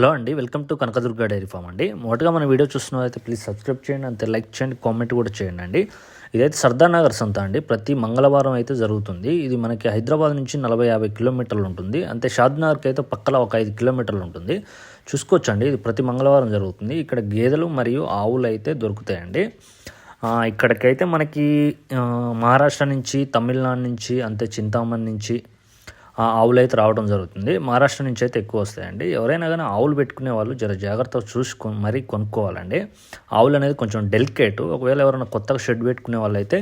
Hello అండి welcome to Kanakadurga dairy farm అండి. మొదటగా మన వీడియో చూస్తున్నారైతే ప్లీజ్ సబ్స్క్రైబ్ చేయండి అంతే లైక్ చేయండి కామెంట్ కూడా చేయండి అండి. ఇదైతే సర్దార్ నగర్ సంత అండి. ప్రతి మంగళవారం అయితే జరుగుతుంది. ఇది మనకి హైదరాబాద్ నుంచి నలభై యాభై కిలోమీటర్లు ఉంటుంది. అంతే షాద్ నగర్కి అయితే పక్కల ఒక ఐదు కిలోమీటర్లు ఉంటుంది. చూసుకోవచ్చండి ఇది ప్రతి మంగళవారం జరుగుతుంది. ఇక్కడ గేదెలు మరియు ఆవులు అయితే దొరుకుతాయండి. ఇక్కడికైతే మనకి మహారాష్ట్ర నుంచి తమిళనాడు నుంచి అంతే చింతామణి నుంచి ఆవులు అయితే రావడం జరుగుతుంది. మహారాష్ట్ర నుంచి అయితే ఎక్కువ వస్తాయండి. ఎవరైనా కానీ ఆవులు పెట్టుకునే వాళ్ళు జర జాగ్రత్తగా చూసుకొని మరీ కొనుక్కోవాలండి. ఆవులు అనేది కొంచెం డెలికేట్. ఒకవేళ ఎవరైనా కొత్తగా షెడ్ పెట్టుకునే వాళ్ళు అయితే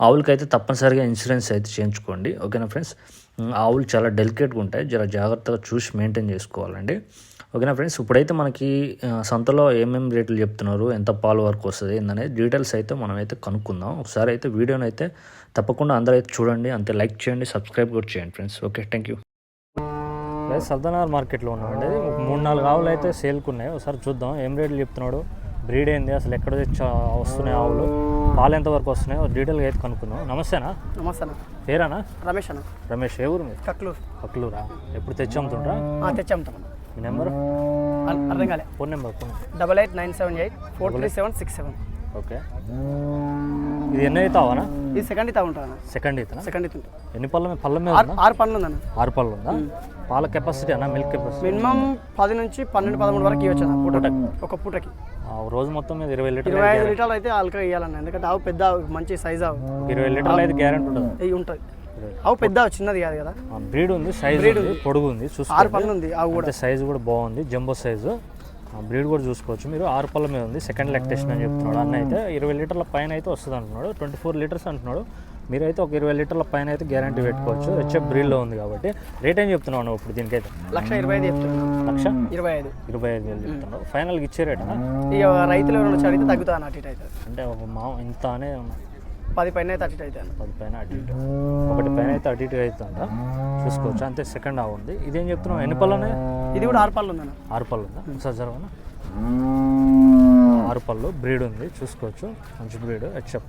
ఆవులకైతే తప్పనిసరిగా ఇన్సూరెన్స్ అయితే చేయించుకోండి. ఓకేనా ఫ్రెండ్స్? ఆవులు చాలా డెలికేట్గా ఉంటాయి. జర జాగ్రత్తగా చూసి మెయింటైన్ చేసుకోవాలండి. ఓకేనా ఫ్రెండ్స్? ఇప్పుడైతే మనకి సంతలో ఏమేమి రేట్లు చెప్తున్నారు ఎంత పాలు వరకు వస్తుంది ఏందనేది డీటెయిల్స్ అయితే మనం అయితే కనుక్కుందాం. ఒకసారి అయితే వీడియోని అయితే తప్పకుండా అందరూ అయితే చూడండి అంతే లైక్ చేయండి సబ్స్క్రైబ్ కూడా చేయండి friends. Okay thank you. Sardanagar మార్కెట్లో ఉన్నామండి. ఒక మూడు నాలుగు ఆవులు అయితే సేల్కి ఉన్నాయి ఒకసారి చూద్దాం ఏం రేట్లు చెప్తున్నాడు బ్రీడ్ ఏంది అసలు ఎక్కడ తెచ్చా వస్తున్నాయి ఆవులు పాలు ఎంత వరకు వస్తున్నాయో డీటెయిల్గా అయితే కనుక్కుందాం. నమస్తేనా? నమస్తే అన్న. పేరానా? రమేష్ అన్న. రమేష్ ఏ ఊరు మీరు? కక్లూరు. పక్కలూరా ఎప్పుడు తెచ్చి అమ్ముతుండ్రా? ఆ, తెచ్చాముతాం మీ నెంబర్? అర్థం కాలే. Phone number phone double eight nine seven eight four three seven six seven. Okay. ఇది ఎన్ని అవుతావనా ఇది సెకండ్ ఇతా ఉంటుంది అన్న. సెకండ్ ఇతనా సెకండ్ ఇత ఎన్ని పళ్ళ పళ్ళ మీద ఆరు పనులు ఉందన్న. ఆరు పళ్ళు ఉందా? పాల కెపాసిటీ అన్న మిల్క్ కెపాసిటీ మినిమం పది నుంచి పన్నెండు పదమూడు వరకు ఇవ్వచ్చు అన్న పూట ఒక పూటకి. రోజు మొత్తం మీద ఇరవై లీటర్లు ఇరవై ఐదు లీటర్లు అయితే అల్కా ఇవ్వాలన్న ఎందుకంటే ఆవు పెద్ద ఆవు, మంచి సైజ్ ఆవు. ఇరవై లీటర్లు అయితే గ్యారెంటీ ఉంటుంది. ఉంటుంది. ఆవు పెద్ద చిన్నది కాదు కదా? బ్రీడ్ ఉంది సైజ్ ఉంది పొడుగు ఉంది ఆరు పనులు ఉంది కూడా. సైజ్ కూడా బాగుంది జంబో సైజు బ్రీడ్ కూడా చూసుకోవచ్చు మీరు. ఆరు పళ్ళ మీద ఉంది సెకండ్ లెక్టేషన్ అని చెప్తున్నాడు అన్న అయితే. ఇరవై లీటర్ల పైన అయితే వస్తుంది అంటున్నాడు. ట్వంటీ ఫోర్ లీటర్స్ అంటున్నాడు. మీరైతే ఒక ఇరవై లీటర్ల పైన అయితే గ్యారంటీ పెట్టుకోవచ్చు. హెచ్ఎఫ్ బ్రీడ్లో ఉంది కాబట్టి. రేట్ ఏం చెప్తున్నావు ఇప్పుడు దీనికైతే? లక్ష ఇరవై ఐదు చెప్తున్నాను లక్ష? ఇరవై ఐదు. ఇరవై ఐదు వేలు చెప్తున్నావు. ఫైనల్గా ఇచ్చే రేటా ఇక రైతులు వచ్చి అడిగితే తగ్గుతా అంటే ఒక మా ఇంత అనే పది పైన అయితే అటు ఇటు అన్న. పది పైన అటు ఇటు. ఒకటి పైన అయితే అటు ఇటు అవుతుంట చూసుకోవచ్చు. అంతే సెకండ్ హాఫ్ ఉంది. ఇదేం చెప్తున్నావు? ఎన్ని పళ్ళు ఉన్నాయి? ఇది కూడా ఆరు పళ్ళు ఉందన్న. ఆరు పళ్ళు ఉందా? ఒకసారి జరగనా? ఆరు పళ్ళు. బ్రీడ్ ఉంది. చూసుకోవచ్చు. మంచి బ్రీడ్. హెచ్ఎఫ్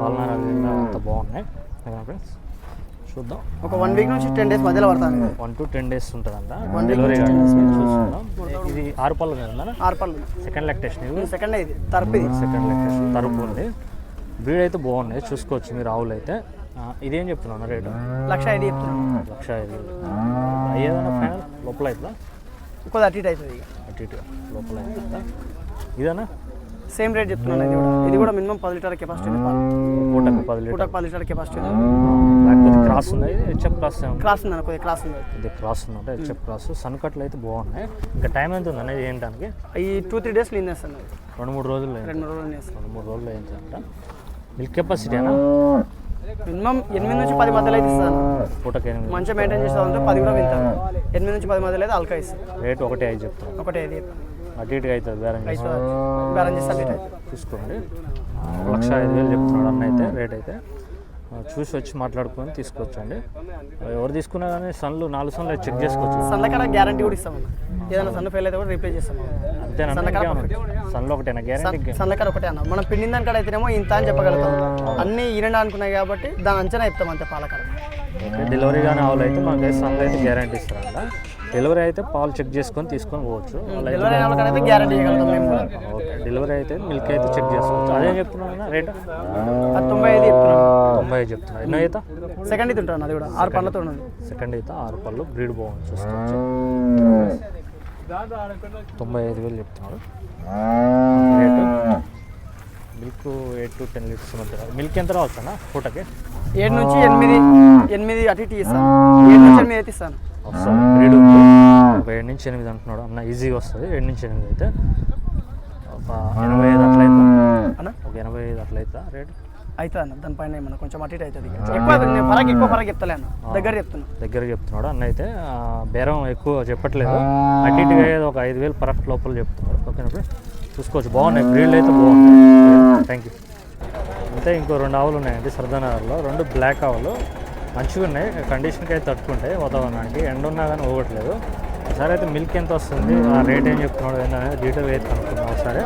పాలనాలు అంత బాగున్నాయి? ఫ్రెండ్స్ చూద్దాం. ఒక వన్ వీక్ నుంచి టెన్ డేస్ మధ్యలో పడతాను వన్ టు టెన్ డేస్ ఉంటుందంట. Week డెలివరీ నుంచి 10 days. చూసుకుందాం. ఇది ఆరు పళ్ళు ఉందా ఆరు పళ్ళు. సెకండ్ లెక్టేషన్ ఇది? సెకండ్ ఇది. తరపు ఇది. సెకండ్ లెక్టేషన్ తరుపు ఉంది. బ్రీడ్ అయితే బాగున్నాయి. చూసుకోవచ్చు మీరు ఆవులు అయితే. ఇదేం చెప్తున్నాను రేటు? లక్ష ఐదు చెప్తున్నాను లక్ష ఐదు. అయ్యేదన్నా ఫైనల్? లోపల అవుతుందా కొద్దిగా అటు ఇటు అవుతుంది. అటు ఇటు. లోపల అవుతుందా ఇదేనా? సేమ్ రేట్ చెప్తున్నాను ఇది కూడా. ఇది కూడా మినిమం పది లీటర్ కెపాసిటీ పూటకు పది లీటర్. పూటకు పది లీటర్ కెపాసిటీ క్రాస్ ఉంది? HF cross? క్రాస్ ఉంది కొద్దిగా క్రాస్ ఉంది. ఇది క్రాస్ ఉందంట హెచ్ఎఫ్ క్రాస్. సన్ కట్లు అయితే బాగున్నాయి. ఇంకా టైం ఎంత ఉంది అనేది ఏంటానికి? ఈ టూ త్రీ డేస్ క్లీన్ చేస్తాను. రెండు మూడు రోజులు రెండు మూడు రోజులు రెండు మూడు రోజులు అయిందంట. మిల్క్ కెపాసిటీనా మినిమం ఎనిమిది నుంచి పది మధ్యలో అయితే ఇస్తాను. పూటకి ఎనిమిది మంచిగా మెయింటైన్ చేస్తా ఉంటే పది కూడా వింటాను ఎనిమిది నుంచి పది మధ్యలో అయితే అల్కా ఇస్తాను. రేట్ ఒకటే ఐదు చెప్తాను. ఒకటే ఇది అటు ఇటుగా అవుతుంది బేరం చేసి బ్యాలెన్స్ చేస్తాను ఒక లక్ష ఐదు వేలు చెప్తున్నాడు అన్న అయితే రేట్ అయితే. చూసి వచ్చి మాట్లాడుకొని తీసుకోవచ్చండి ఎవరు తీసుకున్నా కానీ సన్లు నాలుగు సన్లు చెక్ చేసుకోవచ్చు. సన్నకాడ గ్యారంటీ కూడా ఇస్తాం ఏదైనా సన్న ఫెయిల్ అయితే కూడా రీప్లేస్ చేస్తాం సన్లో ఒకటేనా? గ్యారంటీ సన్నకాడ ఒకటే అన్న. మనం పిండిన దానికాడ అయితేనేమో ఇంత అని చెప్పగలుగుతాం. అన్ని ఈనండి అనుకున్నాయి కాబట్టి దాని అంచనా చెప్తాం అంతే పాలకాడ. ఓకే డెలివరీ కానీ ఆవులు అయితే మనకి సన్లో అయితే గ్యారంటీ ఇస్తారంట. డెలివరీ అయితే పాలు చెక్ చేసుకొని తీసుకొని పోవచ్చు. డెలివరీ అయితే గ్యారంటీ ఓకే డెలివరీ అయితే మిల్క్ అయితే చెక్ చేసుకోవచ్చు. అదేం చెప్తున్నాను రేట్ తొంభై ఐదు చెప్తున్నాం. తొంభై ఐదు చెప్తున్నా ఎన్నో అయితే సెకండ్ ఇది ఉంటుంది అది కూడా. ఆరు ఉన్నది. సెకండ్ అయితే ఆరు పళ్ళు బ్రీడ్ బాగుంది చూసుకోవచ్చు. తొంభై ఐదు వేలు చెప్తున్నాడు. Rate milk eight to ten litres మధ్య మిల్క్ ఎంత రావచ్చు అన్న పూటకి? ఏడు నుంచి ఎనిమిది ఎనిమిది అటు ఇటు ఇస్తాను. ఏడు నుంచి ఎనిమిది అయితే ఇస్తాను. ఉంది. ఒక ఏడు నుంచి ఎనిమిది అంటున్నాడు. అన్న ఈజీగా వస్తుంది. ఏడు నుంచి ఎనిమిది అయితే. ఒక ఎనభై ఐదు అట్లయితే? అన్న ఒక ఎనభై ఐదు అట్లయితే రేటు? అవుతుంది అన్న దానిపైన ఏమన్నా కొంచెం అటు ఇటు అవుతుంది. ఎక్కువ నేను ఫరక్ ఎక్కువ ఫరక్ చెప్తలే అన్న దగ్గర చెప్తున్నా. దగ్గర చెప్తున్నాడు. అన్న అయితే బేరం ఎక్కువ చెప్పట్లేదు. అటు ఇటుగా ఏదో ఒక ఐదు వేలు పరఫ్ లోపల చెప్తున్నాడు. ఓకేనా చూసుకోవచ్చు. బాగున్నాయి. బ్రీడ్లు అయితే బాగున్నాయి థ్యాంక్ యూ అంతే ఇంకో రెండు ఆవులు ఉన్నాయండి సర్దానగర్లో. రెండు బ్లాక్ ఆవులు. మంచిగా ఉన్నాయి. కండిషన్కి అయితే తట్టుకుంటాయి వాతావరణానికి. ఎండ ఉన్నా కానీ పోగట్లేదు ఒకసారి అయితే మిల్క్ ఎంత వస్తుంది? ఆ రేట్ ఏం చెప్తున్నాడు ఏంటనేది డీటెయిల్ అయితే కనుక్కుందాం ఒకసారి.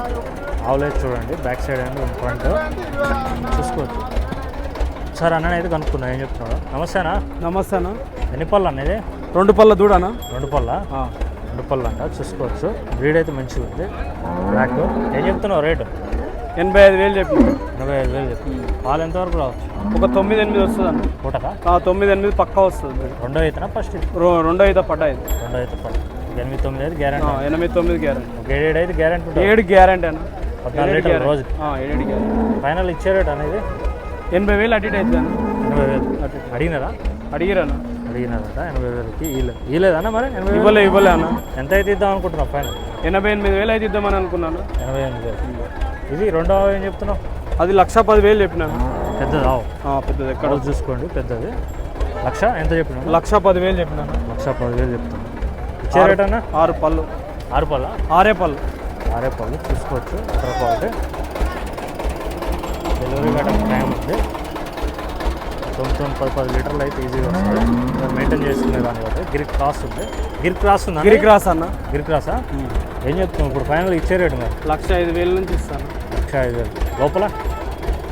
అయితే చూడండి బ్యాక్ సైడ్ అండ్ ఫ్రంట్. చూసుకోవచ్చు. ఒకసారి అన్న అయితే కనుక్కున్నా ఏం చెప్తున్నాడు. నమస్తేనా నమస్తే అన్న. ఎన్ని పళ్ళు అనేది రెండు పళ్ళ దూడనా రెండు పళ్ళ? దుప్పలు అంట చూసుకోవచ్చు. బ్రీడ్ అయితే మంచిగా ఉంది. బ్లాక్ ఏం చెప్తున్నావు రేటు? ఎనభై ఐదు వేలు చెప్పి ఎనభై ఐదు వేలు చెప్పి. పాలు ఎంతవరకు రావచ్చు? ఒక తొమ్మిది ఎనిమిది వస్తుంది అన్న. పూటకా ఆ, తొమ్మిది ఎనిమిది పక్కా వస్తుంది. రెండో అయితేనా ఫస్ట్ రో- రెండో అయితే పడ్డాయి. రెండో అయితే పట్టు ఎనిమిది తొమ్మిది అయితే గ్యారెంటీ ఎనిమిది తొమ్మిది గ్యారెంటీ ఒక ఏడు అయితే గ్యారెంటీ ఏడు గ్యారెంటీ అన్న. పద్నాలుగు లీటర్లు గ్యారెంటీ ఫైనల్ ఇచ్చే రేట్ అనేది? ఎనభై వేలు అటు ఇటు అవుతుంది ఎనభై వేలు. అడిగినారా? అడిగిరాను అడిగినారట ఎనభై వేలకి ఇవ్వలేదు ఇవ్వలేదన్నా మరి? ఎనభై వేలు? ఇవ్వలే ఇవ్వలే అన్న. ఎంత అయితే ఇద్దాం అనుకుంటున్నావు ఫైనల్ ఎనభై ఎనిమిది వేలు అయితే ఇద్దామని అనుకున్నాను. ఎనభై ఎనిమిది వేలు. ఇది రెండో ఏం చెప్తున్నావు? అది లక్ష పది వేలు చెప్పినాను పెద్దది? ఆవు పెద్దది ఎక్కడ? చూసుకోండి పెద్దది. లక్ష ఎంత చెప్పినావు? లక్ష పది వేలు చెప్పినాను లక్ష పదివేలు చెప్తాను ఇచ్చే రేట్ అన్న? ఆరు పళ్ళు. ఆరు పళ్ళ? ఆరే పళ్ళు. ఆరే పళ్ళు చూసుకోవచ్చు ఇతర క్వాలిటీ డెలివరీ గట్రా టైం ఉంది. తొమ్మిది తొమ్మిది పది పది లీటర్లు అయితే ఈజీగా వస్తుంది. మెయింటైన్ చేసుకునే దాన్ని బట్టి గిరి క్రాస్ ఉంది. గిరి క్రాస్ ఉందా? గిరి క్రాస్ అన్న. గిరి క్రాసా? ఏం చెప్తున్నావు? ఇప్పుడు ఫైనల్ ఇచ్చే రేటు మరి. లక్ష ఐదు వేల నుంచి ఇస్తాను. లక్ష ఐదు వేలు. లోపల?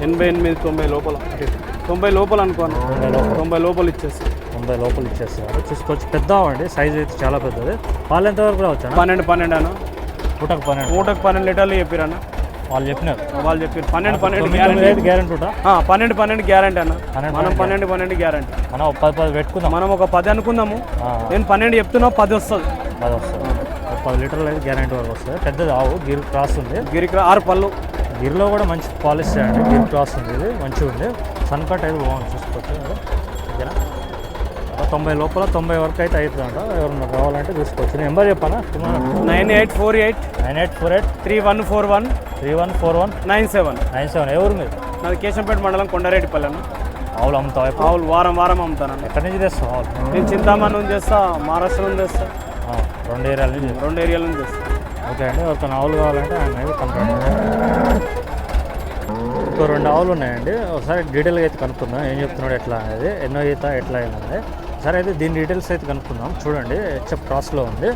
ఎనభై ఎనిమిది తొంభై లోపల. తొంభై లోపల అనుకోను. తొంభై లోపల. తొంభై లోపల ఇచ్చేసి తొంభై లోపల ఇచ్చేస్తారు చూసుకోవచ్చు. పెద్ద అండి సైజ్ అయితే చాలా పెద్దది. పాలు ఎంతవరకు రావచ్చు పన్నెండు పన్నెండు అన్న. పూటకు పన్నెండు. మూటకు పన్నెండు లీటర్లు చెప్పిరన్న? వాళ్ళు చెప్పినారు. వాళ్ళు చెప్పారు పన్నెండు పన్నెండు గ్యారెంటీ. అయితే గ్యారెంటీ ఉంటా? పన్నెండు పన్నెండు గ్యారెంటీ అన్న. పన్నెండు మనం పన్నెండు పన్నెండు గ్యారెంటీ. మనం ఒక పది పది పెట్టుకుందాం. మనం ఒక పది అనుకుందాము. నేను పన్నెండు చెప్తున్నా పది వస్తుంది. పది వస్తుంది. ఒక పది లీటర్లు అయితే గ్యారెంటీ వరకు వస్తుంది. పెద్దది ఆవు గిర్ క్రాస్ ఉంది. గిరికి ఆరు పళ్ళు. గిర్లో కూడా మంచి పాలిసీ అండి గిర్ క్రాస్ ఉంది ఇది మంచిగా ఉంది సన్ కట్ అయితే బాగుంది చూసుకోవచ్చు. తొంభై లోపల తొంభై వరకు అయితే అవుతుందంట ఎవరన్నా కావాలంటే చూసుకోవచ్చు నేను నెంబర్ చెప్పానా? Nine eight four eight nine eight four eight three one four one three one four one nine seven nine seven. ఎవరు మీరు? నాది కేశంపేట మండలం కొండారెడ్డిపల్లి అన్న. ఆవులు అమ్ముతావు ఆవులు వారం వారం అమ్ముతాను ఎక్కడి నుంచి తెస్తావు ఆవులు? నేను చింతామణి నుంచి చేస్తా మహారాష్ట్ర నుంచి చేస్తా రెండు ఏరియాల నుంచి. రెండు ఏరియాల నుంచి చేస్తా ఓకే అండి ఒక ఆవులు కావాలంటే ఆయన కంప్లైంట్ ఇంకో రెండు ఆవులు ఉన్నాయండి. ఒకసారి డీటెయిల్గా అయితే కనుక్కుందాం. ఏం చెప్తున్నాడు ఎట్లా అనేది ఎన్నో ఈత ఎట్లా అయింది సరే అయితే దీని డీటెయిల్స్ అయితే కనుక్కుందాం. చూడండి హెచ్ఎఫ్ క్రాస్లో ఉంది.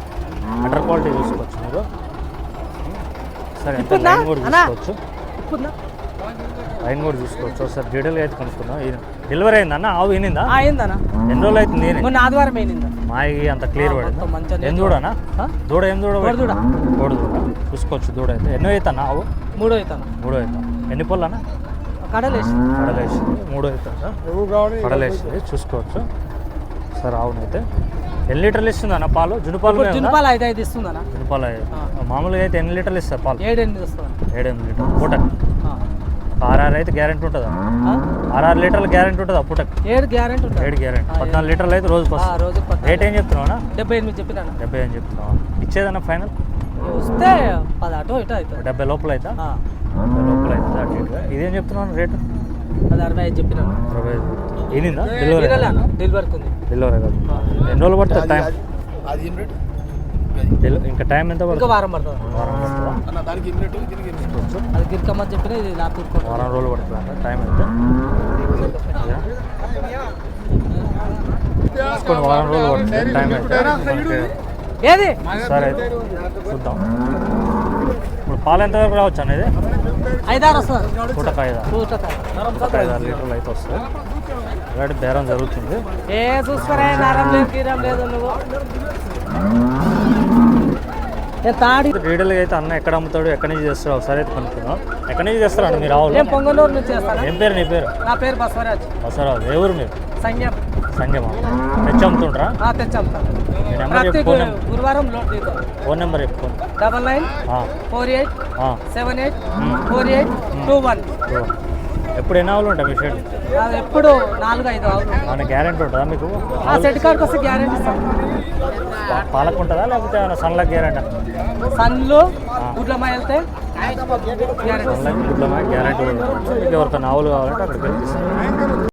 అటర్ క్వాలిటీ చూసుకోవచ్చు మీరు. సరే ఎంత లైన్ కూడా చూసుకోవచ్చు. లైన్ కూడా చూసుకోవచ్చు. ఒకసారి డీటెయిల్గా అయితే కనుక్కుందాం. ఇది డెలివరీ అయిందన్న ఆవు ఈనిందా అయిందనా ఎన్ని రోజులు అయితే నేను? మొన్న ఆదివారం అయిందా మాయి అంత క్లియర్ పడింది? ఏం దూడనా? దూడ ఏం దూడ కోడి దూడ. కోడి దూడ. చూసుకోవచ్చు దూడ అయితే. ఎన్నో అవుతానా ఆవు? మూడో అవుతాను మూడో అవుతాం ఎన్ని పళ్ళనా కడలేసి కడలేసి మూడో అవుతుందా కడలేసి చూసుకోవచ్చు. సార్ ఆవునైతే ఎన్ని లీటర్లు ఇస్తుంది అన్న పాలు? జునుపాలు జున్పాలు ఐదు ఐదు ఇస్తుందనా జునుపాలు మామూలుగా అయితే ఎన్ని లీటర్లు ఇస్తారు పాలు? ఏడు ఎనిమిది వస్తుంది ఏడెనిమిది లీటర్ పూటకి? ఆర్ఆర్ అయితే గ్యారెంటీ ఉంటుందా? ఆర్ఆర్ లీటర్లు గ్యారెంటీ ఉంటుందా పూటకి? ఏడు గ్యారెంటీ ఉంటుంది? ఏడు గ్యారెంటీ. పద్నాలుగు లీటర్లు అయితే రోజుకి రోజు. రేట్ ఏం చెప్తున్నావు డెబ్బై ఎనిమిది చెప్పినాను డెబ్బై ఏం చెప్తున్నావా ఇచ్చేదన్నా ఫైనల్? వస్తే పది అటో ఇటో అవుతుంది. డెబ్బై లోపల అవుతా డెబ్బై లోపల అవుతుంది అటు ఇదేం చెప్తున్నాను రేటు? అది అరవై ఐదు చెప్పినాను. అరవై ఏనిందా? డెలివరీ డెలివరీకి ఉంది. డెలివరీ కాదు. ఎన్ని రోజులు పడుతుంది టైం? డెలి- ఇంకా టైం ఎంత ఇంకా పడుతుంది. వారం పడుతుంది? వారం పడుతుందా చూసుకోవచ్చు. అది గిరికమ్మ చెప్పిన ఇది నా తూర్పు వారం రోజులు పడుతుంది? అంట టైం? చూసుకోండి వారం రోజులు పడుతుంది. టైం మనకి ఏది? సరే చూద్దాం. ఇప్పుడు పాలు ఎంతవరకు రావచ్చు అనేది ఐదారు వస్తుంది. పూటకు ఐదు చూస్తాను పూటకు ఐదు ఆరు లీటర్లు అయితే వస్తుంది. అలాంటి బేరం జరుగుతుంది. ఏ చూసుకోరా నరం లేదు కీరం లేదు నువ్వు. ఏ తాడి. డీటెయిల్గా అయితే అన్న ఎక్కడ అమ్ముతాడు ఎక్కడి నుంచి చేస్తాడు ఒకసారి అయితే కనుక్కుందాం. ఎక్కడి నుంచి చేస్తారు అన్న? మీరు ఆవులు నేను పొంగనూరు నుంచి చేస్తాను? ఏం పేరు నీ పేరు? నా పేరు బసవరాజ్. బసవరాజు. ఏ ఊరు మీరు? సంజ్ఞం సంగమా తెచ్చి అమ్ముతుంటారా ఆ, తెచ్చాం నెంబర్ ప్రతి గురువారం లోడ్ తీద్దాం. ఫోన్ నెంబర్ చెప్పు. Double nine four eight seven eight four eight two one. ఎప్పుడు ఎన్ని ఆవులు ఉంటాయి మీ షెడ్? ఎప్పుడు నాలుగు ఐదు ఆవులు ఏమైనా గ్యారెంటీ ఉంటుందా మీకు? ఆ సెట్ కార్డ్కి వస్తే గ్యారెంటీ ఇస్తాం పాలకు ఉంటుందా లేకపోతే సన్లకు గ్యారెంటీ? సన్లు గుడ్లమ్మ వెళ్తే గ్యారెంటీ. సన్లకి గుడ్ల గ్యారెంటీ. ఎవరికైనా ఆవులు కావాలంటే అక్కడికి వెళ్ళి